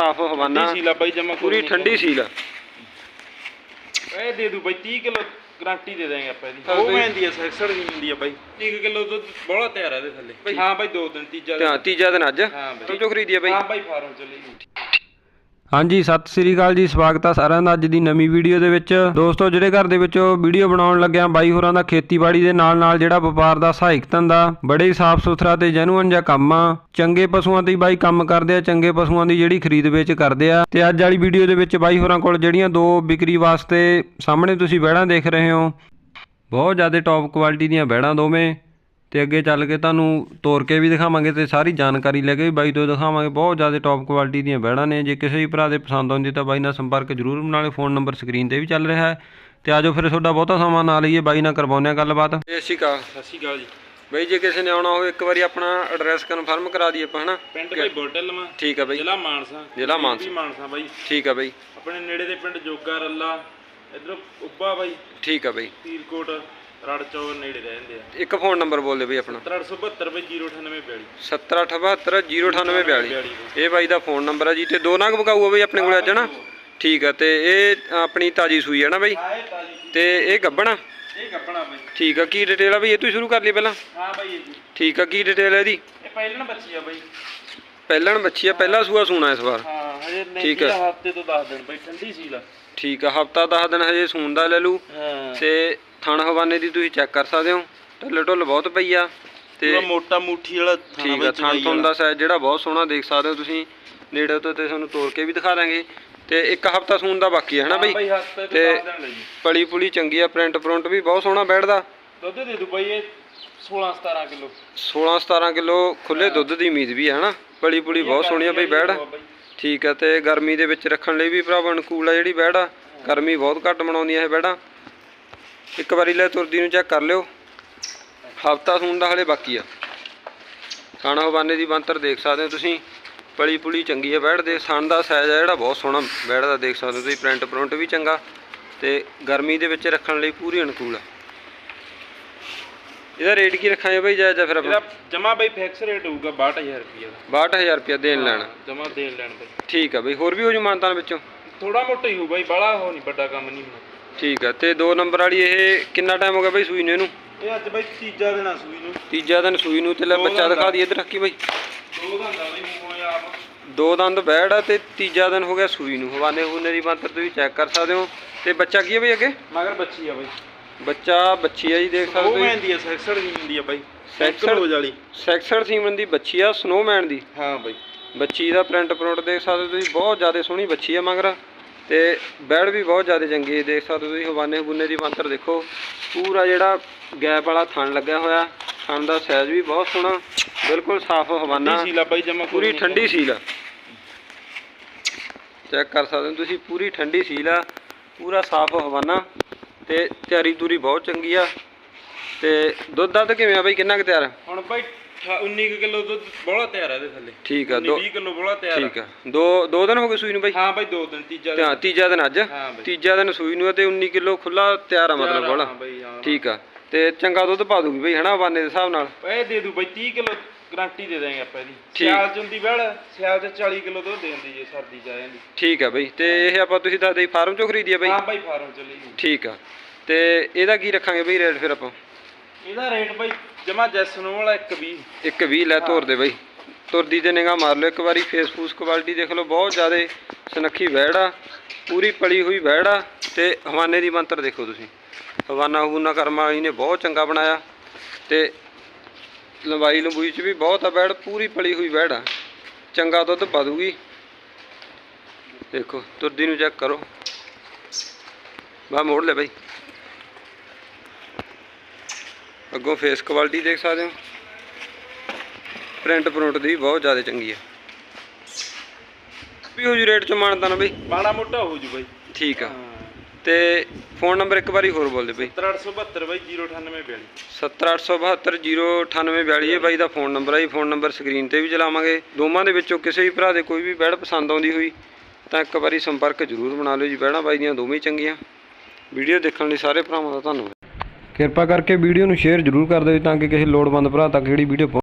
ਸਾਫ਼ ਹਵਾਨਾ। ਠੰਡੀ ਸੀਲ ਆ ਬਾਈ ਜਮਾ ਪੂਰੀ ਠੰਡੀ ਸੀਲ ਆ। ਇਹ ਦੇ ਦੂ ਬਾਈ 30 ਕਿਲੋ ਗਾਰੰਟੀ ਦੇ ਦਾਂਗੇ ਆਪਾਂ ਇਹਦੀ। ਉਹ। ਮਹਿੰਦੀ ਆ ਸੈਕਸਰ ਦੀ ਹੁੰਦੀ ਆ ਬਾਈ। 1 ਕਿਲੋ ਦੁੱਧ ਬੋਲਾ ਤਿਆਰ ਆ ਇਹਦੇ ਥੱਲੇ। ਹਾਂ ਬਾਈ ਦੋ ਦਿਨ ਤੀਜਾ ਹਾਂ, ਤੀਜਾ ਦਿਨ ਅੱਜ। ਹਾਂ ਬਾਈ। ਤੋਂ ਖਰੀਦੀ ਆ ਬਾਈ। ਹਾਂ ਬਾਈ ਫਾਰਮ ਚ ਲਈ ਹਾਂਜੀ, ਸਤਿ ਸ੍ਰੀ ਅਕਾਲ ਜੀ, ਸਵਾਗਤ ਆ ਸਾਰਿਆਂ ਦਾ ਅੱਜ ਦੀ ਨਵੀਂ ਵੀਡੀਓ ਦੇ ਵਿੱਚ। ਦੋਸਤੋ, ਜਿਹੜੇ ਘਰ ਦੇ ਵਿੱਚ ਵੀਡੀਓ ਬਣਾਉਣ ਲੱਗਿਆ, ਬਾਈ ਹੋਰਾਂ ਦਾ ਖੇਤੀਬਾੜੀ ਦੇ ਨਾਲ ਨਾਲ ਜਿਹੜਾ ਵਪਾਰ ਦਾ ਸਹਾਇਕ ਧੰਦਾ, ਬੜੇ ਹੀ ਸਾਫ਼ ਸੁਥਰਾ ਤੇ ਜੈਨੂਅਨ ਜਿਹਾ ਕੰਮ ਆ। ਚੰਗੇ ਪਸ਼ੂਆਂ ਤੇ ਹੀ ਬਾਈ ਕੰਮ ਕਰਦੇ ਆ, ਚੰਗੇ ਪਸ਼ੂਆਂ ਦੀ ਜਿਹੜੀ ਖਰੀਦ ਵੇਚ ਕਰਦੇ ਆ। ਤੇ ਅੱਜ ਵਾਲੀ ਵੀਡੀਓ ਦੇ ਵਿੱਚ ਬਾਈ ਹੋਰਾਂ ਕੋਲ ਜਿਹੜੀਆਂ ਦੋ ਵਿਕਰੀ ਵਾਸਤੇ ਸਾਹਮਣੇ ਤੁਸੀਂ ਬੈੜਾਂ ਦੇਖ ਰਹੇ ਹੋ। ਬਹੁਤ ਜ਼ਿਆਦਾ ਟੌਪ ਕੁਆਲਿਟੀ ਦੀਆਂ ਬੈੜਾਂ ਦੋਵੇਂ। ਤੇ ਅੱਗੇ ਚੱਲ ਕੇ ਤੁਹਾਨੂੰ ਤੋਰ ਕੇ ਵੀ ਦਿਖਾਵਾਂਗੇ ਤੇ ਸਾਰੀ ਜਾਣਕਾਰੀ ਲੈ ਕੇ ਵੀ ਬਾਈ ਤੋਂ ਦਿਖਾਵਾਂਗੇ। ਬਹੁਤ ਜ਼ਿਆਦਾ ਟੌਪ ਕੁਆਲਿਟੀ ਦੀਆਂ ਬੈੜਾਂ ਨੇ। ਜੇ ਕਿਸੇ ਵੀ ਭਰਾ ਦੇ ਪਸੰਦ ਆਉਂਦੀ ਤਾਂ ਬਾਈ ਨਾਲ ਸੰਪਰਕ ਜ਼ਰੂਰ ਬਣਾ ਲਿਓ ਫੋਨ ਨੰਬਰ ਸਕਰੀਨ ਤੇ ਵੀ ਚੱਲ ਰਿਹਾ ਹੈ। ਤੇ ਆਜੋ ਫਿਰ ਤੁਹਾਡਾ ਬਹੁਤਾ ਸਮਾਂ ਨਾ ਲਈਏ ਬਾਈ ਨਾਲ ਕਰਵਾਉਂਦੇ ਆ ਗੱਲਬਾਤ। ਸਤਿ ਸ਼੍ਰੀ ਅਕਾਲ। ਸਤਿ ਸ਼੍ਰੀ ਅਕਾਲ ਜੀ। ਬਾਈ ਜੇ ਕਿਸੇ ਨੇ ਆਉਣਾ ਹੋਵੇ ਇੱਕ ਵਾਰੀ ਆਪਣਾ ਐਡਰੈਸ ਕਨਫਰਮ ਕਰਾ ਦਈਏ ਆਪਾਂ ਹਨਾ? ਪਿੰਡ ਬਾਈ ਬੋਟਲਮਾ ਠੀਕ ਆ ਬਾਈ। ਜ਼ਿਲ੍ਹਾ ਮਾਨਸਾ। ਜ਼ਿਲ੍ਹਾ ਮਾਨਸਾ। ਮਾਨਸਾ ਬਾਈ। ਠੀਕ ਆ ਬਾਈ। ਆਪਣੇ ਨੇੜੇ ਦੇ ਪਿੰਡ ਜੋਗਾ ਰੱਲਾ। ਇਧਰ ਉੱਬਾ ਬਾਈ। ਠੀਕ ਆ ਬਾਈ। ਤੀਰਕੋਟ ਰੜਚੌਰ ਨੇੜੇ ਰਹਿੰਦੇ ਆ। ਇੱਕ ਫੋਨ ਨੰਬਰ ਬੋਲ ਦਿਓ ਬਾਈ ਆਪਣਾ। 372 ਬਾਈ 09842 1778 ਇਹ ਬਾਈ ਦਾ ਫੋਨ ਨੰਬਰ ਆ ਜੀ ਤੇ ਦੋ ਨਗ ਬਕਾਊ ਆ ਬਾਈ ਆਪਣੇ ਕੋਲ ਅੱਜ ਨਾ ਠੀਕ ਆ ਤੇ ਇਹ ਆਪਣੀ ਤਾਜੀ ਸੂਈ ਆ ਨਾ ਬਾਈ? ਤੇ ਇਹ ਗੱਬਣਾ ਇਹ ਗੱਪਣਾ ਬਾਈ। ਠੀਕ ਆ ਕੀ ਡਿਟੇਲ ਆ ਬਈ? ਇਹ ਤੋਂ ਸ਼ੁਰੂ ਕਰ ਲਈ ਪਹਿਲਾਂ। ਹਾਂ ਬਾਈ ਇਹ ਜੀ। ਠੀਕ ਆ ਕੀ ਡਿਟੇਲ ਹੈ ਇਹਦੀ? ਇਹ ਪਹਿਲਣ ਬੱਚੀ ਆ ਬਾਈ। ਪਹਿਲਣ ਬੱਚੀ ਆ ਪਹਿਲਾ ਸੂਆ ਸੂਣਾ ਇਸ ਵਾਰ। ਹਾਂ ਹਜੇ ਠੀਕ ਆ। ਹਫ਼ਤੇ ਤੋਂ 10 ਦਿਨ ਬਾਈ ਠੰਡੀ ਸੀ ਲਾ ਠੀਕ ਆ ਹਫਤਾ 10 ਦਿਨ ਹਜੇ ਸੂਣ ਦਾ ਲੈ ਲੂ ਹਾਂ। ਤੇ ਥਣ ਹਵਾਨੇ ਦੀ ਤੁਸੀਂ ਚੈੱਕ ਕਰ ਸਕਦੇ ਹੋ। ਢੱਲ ਢੁੱਲ ਬਹੁਤ ਪਈ ਆ। ਤੇ ਪੂਰਾ ਮੋਟਾ ਮੁੱਠੀ ਵਾਲਾ ਥਾਣਾ ਠੀਕ ਆ ਬਾਈ ਥਣ ਚਵਾਈ ਥਣ ਵਾਲਾ। ਦਾ ਸਾਈਜ਼ ਜਿਹੜਾ ਬਹੁਤ ਸੋਹਣਾ ਦੇਖ ਸਕਦੇ ਹੋ ਤੁਸੀਂ। ਨੇੜੇ ਤੋਂ ਤੇ ਤੁਹਾਨੂੰ ਤੋੜ ਕੇ ਵੀ ਦਿਖਾ ਦਾਂਗੇ। ਤੇ ਇੱਕ ਹਫਤਾ ਸੂਣ ਦਾ ਬਾਕੀ ਹੈ ਹਨਾ ਹਾਂ ਬਈ? ਬਾਈ ਹਫ਼ਤੇ ਤੋਂ ਤੇ 10 ਦਿਨ ਲਈ। ਪਲੀ ਪੁਲੀ ਚੰਗੀ ਆ ਪ੍ਰਿੰਟ ਪ੍ਰਿੰਟ ਵੀ ਬਹੁਤ ਸੋਹਣਾ ਬੈਠਦਾ। ਦੁੱਧ ਦੇ ਦੂ ਬਾਈ ਇਹ 16 17 ਕਿਲੋ। 16 17 ਕਿਲੋ ਖੁੱਲੇ ਦੁੱਧ ਦੀ ਉਮੀਦ ਵੀ ਹੈ ਹਨਾ ਪਲੀ ਪੁਲੀ ਬਹੁਤ ਸੋਹਣੀ ਆ ਬਈ ਬੈੜ। ਠੀਕ ਹੈ ਤੇ ਗਰਮੀ ਦੇ ਵਿੱਚ ਰੱਖਣ ਲਈ ਵੀ ਭਰਾਵਾਂ ਅਨੁਕੂਲ ਆ ਜਿਹੜੀ ਬੈੜ ਆ। ਗਰਮੀ ਬਹੁਤ ਘੱਟ ਬਣਾਉਂਦੀਆਂ ਇਹ ਬੈੜਾਂ। ਇੱਕ ਵਾਰੀ ਲੈ ਤੁਰਦੀ ਨੂੰ ਚੈੱਕ ਕਰ ਲਿਓ। ਹਫਤਾ ਸੂਣ ਦਾ ਹਲੇ ਬਾਕੀ ਆ। ਖਾਣਾ ਹਵਾਨੇ ਦੀ ਬੰਤਰ ਦੇਖ ਸਕਦੇ ਹੋ ਤੁਸੀਂ। ਪਲੀ ਪੁਲੀ ਚੰਗੀ ਆ ਬੈੜ ਦੇ। ਸਣ ਦਾ ਸਾਈਜ਼ ਆ ਜਿਹੜਾ ਬਹੁਤ ਸੋਹਣਾ ਬੈੜ ਦਾ ਦੇਖ ਸਕਦੇ ਹੋ ਤੁਸੀਂ। ਪ੍ਰਿੰਟ ਪ੍ਰਿੰਟ ਵੀ ਚੰਗਾ। ਤੇ ਗਰਮੀ ਦੇ ਵਿੱਚ ਰੱਖਣ ਲਈ ਪੂਰੀ ਅਨੁਕੂਲ ਆ। ਇਹਦਾ ਰੇਟ ਕੀ ਰੱਖਾਂਗੇ ਬਈ ਜਾਇਜ਼ ਆ ਫਿਰ ਆਪਾਂ ਜਮਾ ਬਾਈ ਫਿਕਸ ਰੇਟ ਹੋਊਗਾ 62000 ਰੁਪਏ ਦਾ। 62000 ਰੁਪਇਆ ਦੇਣ ਲੈਣਾ। ਜਮਾ ਦੇਣ ਲੈਣ ਬਾਈ। ਠੀਕ ਆ ਬਈ ਹੋਰ ਵੀ ਹੋ ਜੂ ਮਾਨਤਾਨ ਵਿੱਚੋਂ? ਥੋੜਾ ਮੋਟਾ ਹੀ ਹੋਊ ਬਾਈ ਬਾਲਾ ਹੋ ਨਹੀਂ ਵੱਡਾ ਕੰਮ ਨਹੀਂ ਹੋਣਾ। ਠੀਕ ਆ ਤੇ ਦੋ ਨੰਬਰ ਵਾਲੀ ਇਹ ਕਿੰਨਾ ਟਾਈਮ ਹੋ ਗਿਆ ਬਈ ਸੂਈ ਨੂੰ ਇਹਨੂੰ? ਇਹ ਅੱਜ ਬਾਈ ਤੀਜਾ ਦਿਨ ਆ ਸੂਈ ਨੂੰ। ਤੀਜਾ ਦਿਨ ਸੂਈ ਨੂੰ ਤੇ ਲੈ ਦੋ ਬੱਚਾ ਦੰਦ ਦਿਖਾ ਆ। ਦੀ ਇੱਧਰ ਰੱਖੀ ਬਈ। ਦੋ ਦੰਦਾ ਬਾਈ ਮੂੰਹੋਂ ਆਪ। ਦੋ ਦੰਦ ਬੈੜ ਆ ਤੇ ਤੀਜਾ ਦਿਨ ਹੋ ਗਿਆ ਸੂਈ ਨੂੰ। ਹਵਾਨੇ ਹੂਨੇ ਦੀ ਬੰਤਰ ਤੁਸੀਂ ਚੈੱਕ ਕਰ ਸਕਦੇ ਹੋ। ਤੇ ਬੱਚਾ ਕੀ ਹੈ ਬਈ ਅੱਗੇ? ਮਗਰ ਬੱਚੀ ਆ ਬਾਈ। ਬੱਚਾ ਬੱਚੀ ਆ ਜੀ ਦੇਖ ਸਕਦੇ ਹੋ। ਮਹਿੰਦੀ ਆ ਸੈਕਸਰ ਦੀ ਹੁੰਦੀ ਆ ਬਾਈ। ਸੈਕਸਰ? ਰੋਜ਼ ਵਾਲੀ। ਸੈਕਸਰ ਸੀਮਨ ਦੀ ਬੱਚੀ ਆ ਸਨੋਮੈਨ ਦੀ। ਹਾਂ ਬਾਈ। ਬੱਚੀ ਦਾ ਪ੍ਰਿੰਟ ਪ੍ਰਿੰਟ ਦੇਖ ਸਕਦੇ ਹੋ ਤੁਸੀਂ ਬਹੁਤ ਜ਼ਿਆਦਾ ਸੋਹਣੀ ਬੱਚੀ ਆ ਮਗਰ। ਤੇ ਬੈੜ ਵੀ ਬਹੁਤ ਜ਼ਿਆਦਾ ਚੰਗੀ ਹੈ ਦੇਖ ਸਕਦੇ ਹੋ ਤੁਸੀਂ ਹਵਾਨੇ ਹਬੂਨੇ ਦੀ ਬੰਤਰ ਦੇਖੋ। ਪੂਰਾ ਜਿਹੜਾ ਗੈਪ ਵਾਲਾ ਥਣ ਲੱਗਿਆ ਹੋਇਆ ਥਣ ਦਾ ਸਾਈਜ਼ ਵੀ ਬਹੁਤ ਸੋਹਣਾ। ਬਿਲਕੁਲ ਸਾਫ਼ ਹਵਾਨਾ। ਬਾਈ ਜਮਾ ਪੂਰੀ ਠੰਡੀ ਸੀਲ ਆ। ਚੈੱਕ ਕਰ ਸਕਦੇ ਹੋ ਤੁਸੀਂ ਪੂਰੀ ਠੰਡੀ ਸੀਲ ਆ। ਪੂਰਾ ਸਾਫ਼ ਹਵਾਨਾ। ਤੇ ਤਿਆਰੀ ਤੂਰੀ ਬਹੁਤ ਚੰਗੀ ਆ। ਤੇ ਦੁੱਧ ਦੱਧ ਕਿਵੇਂ ਆ ਬਈ? ਕਿੰਨਾ ਕੁ ਤਿਆਰ ਆ? ਹੁਣ ਬਾਈ 19 ਕਿਲੋ ਦੁੱਧ ਬੋਲਾ ਤਿਆਰ ਆ ਇਹਦੇ ਥੱਲੇ। ਠੀਕ ਆ ਦੋ 20 ਕਿਲੋ ਬੋਲਾ ਤਿਆਰ ਠੀਕ ਆ। ਦੋ ਦੋ ਦਿਨ ਹੋ ਗਏ ਸੂਈ ਨੂੰ ਬਈ? ਹਾਂ ਬਾਈ ਦੋ ਦਿਨ ਤੀਜਾ ਤੇ ਹਾਂ ਤੀਜਾ ਦਿਨ ਅੱਜ। ਤੀਜਾ ਦਿਨ ਸੂਈ ਨੂੰ ਤੇ 19 ਕਿਲੋ ਖੁੱਲਾ ਤਿਆਰ ਆ ਮਤਲਬ ਬੋਲਾ। ਠੀਕ ਆ। ਤੇ ਚੰਗਾ ਦੁੱਧ ਪਾ ਦੂਗੀ ਬਈ ਹਨਾ? ਹਵਾਨੇ ਦੇ ਹਿਸਾਬ ਨਾਲ। ਇਹ ਦੇ ਦੂ ਬਾਈ 30 ਕਿਲੋ ਗਾਰੰਟੀ ਦੇ ਦਾਂਗੇ ਆਪਾਂ ਇਹਦੀ। ਠੀਕ। ਸਿਆਲ ਚ ਹੁੰਦੀ ਵੜ ਸਿਆਲ ਚ 40 ਕਿਲੋ ਦੁੱਧ ਦੇ ਦਿੰਦੀ ਜੇ ਸਰਦੀ ਚ ਆ ਜਾਂਦੀ। ਠੀਕ ਆ ਬਈ ਤੇ ਇਹ ਆਪਾਂ ਤੁਸੀਂ ਦੱਸਦੇ ਫਾਰਮ ਚੋਂ ਖਰੀਦੀ ਆ ਬਈ? ਹਾਂ ਬਾਈ ਫਾਰਮ ਚ ਲਈ ਠੀਕ ਆ। ਤੇ ਇਹਦਾ ਕੀ ਰੱਖਾਂਗੇ ਬਈ ਰੇਟ ਫਿਰ ਆਪਾਂ? ਇਹਦਾ ਰੇਟ ਬਾਈ ਜਮਾ ਜੈਸਨੋ ਵਾਲਾ 120 ਇੱਕ 20 ਲੈ ਤੋਰ ਦੇ ਬਈ। ਤੁਰਦੀ ਤੇ ਨਿਗਾਹ ਮਾਰ ਲਿਓ ਇੱਕ ਵਾਰੀ ਫੇਸ ਫੂਸ ਕੁਆਲਿਟੀ ਦੇਖ ਲਓ ਬਹੁਤ ਜ਼ਿਆਦਾ ਸੁਨੱਖੀ ਵੈੜ ਆ। ਪੂਰੀ ਪਲੀ ਹੋਈ ਵੈੜ ਆ ਤੇ ਹਵਾਨੇ ਦੀ ਮੰਤਰ ਦੇਖੋ ਤੁਸੀਂ। ਹਵਾਨਾ ਹਵੂਨਾ ਕਰਮ ਵਾਲੀ ਨੇ ਬਹੁਤ ਚੰਗਾ ਬਣਾਇਆ। ਤੇ ਲੰਬਾਈ ਲੰਬੂਈ ਚ ਵੀ ਬਹੁਤ ਆ ਵੈੜ ਪੂਰੀ ਪਲੀ ਹੋਈ ਵੈੜ ਆ। ਚੰਗਾ ਦੁੱਧ ਪਾ ਦੂਗੀ। ਦੇਖੋ ਤੁਰਦੀ ਨੂੰ ਚੈੱਕ ਕਰੋ। ਬਾ ਮੋੜ ਲੈ ਬਈ। ਅੱਗੋਂ ਫੇਸ ਕੁਆਲਿਟੀ ਦੇਖ ਸਕਦੇ ਹੋ। ਪ੍ਰਿੰਟ ਪ੍ਰਿੰਟ ਦੀ ਬਹੁਤ ਜ਼ਿਆਦਾ ਚੰਗੀ ਆ। ਵੀ ਹੋ ਜੂ ਰੇਟ ਚ ਮਾਨਤਾ ਨਾ ਬਈ। ਮਾੜਾ ਮੋਟਾ ਹੋ ਜੂ ਬਾਈ। ਠੀਕ ਆ। ਤੇ ਫੋਨ ਨੰਬਰ ਇੱਕ ਵਾਰੀ ਹੋਰ ਬੋਲ ਦੇ ਬਈ 3872 ਬਾਈ 09842 708709842 ਇਹ ਬਾਈ ਦਾ ਫੋਨ ਨੰਬਰ ਹੈ ਜੀ ਫੋਨ ਨੰਬਰ ਸਕਰੀਨ ਤੇ ਵੀ ਚਲਾਵਾਂਗੇ। ਦੋਵਾਂ ਦੇ ਵਿੱਚੋਂ ਕਿਸੇ ਵੀ ਭਰਾ ਦੇ ਕੋਈ ਵੀ ਬੈੜ ਪਸੰਦ ਆਉਂਦੀ ਹੋਈ ਤਾਂ ਇੱਕ ਵਾਰੀ ਸੰਪਰਕ ਜ਼ਰੂਰ ਬਣਾ ਲਿਓ ਜੀ ਬੈੜਾਂ ਬਾਈ ਦੀਆਂ ਦੋਵੇਂ ਹੀ ਚੰਗੀਆਂ। ਵੀਡੀਓ ਦੇਖਣ ਲਈ ਸਾਰੇ ਭਰਾਵਾਂ ਦਾ ਧੰਨਵਾਦ। ਕਿਰਪਾ ਕਰਕੇ ਵੀਡੀਓ ਨੂੰ ਸ਼ੇਅਰ ਜ਼ਰੂਰ ਕਰ ਦਿਓ ਤਾਂ ਕਿ ਕਿਸੇ ਲੋੜਵੰਦ ਭਰਾ ਤੱਕ ਜਿਹੜੀ ਵੀਡੀਓ